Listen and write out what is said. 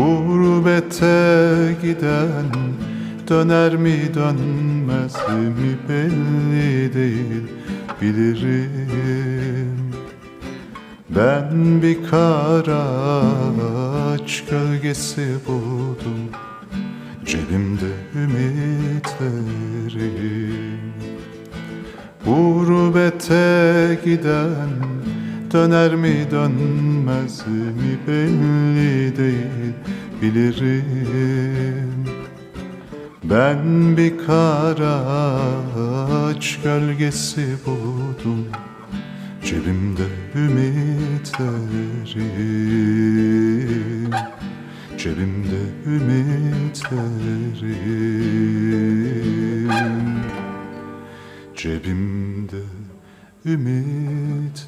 Gurbete giden döner mi dönmez mi belli değil bilirim. Ben bir karaç gölgesi buldum Cebimde ümitlerim Gurbete giden döner mi dönmez mi belli değil bilirim. Ben bir karaç gölgesi buldum Cebimde ümitlerim. Cebimde ümitlerim. Cebimde ümitlerim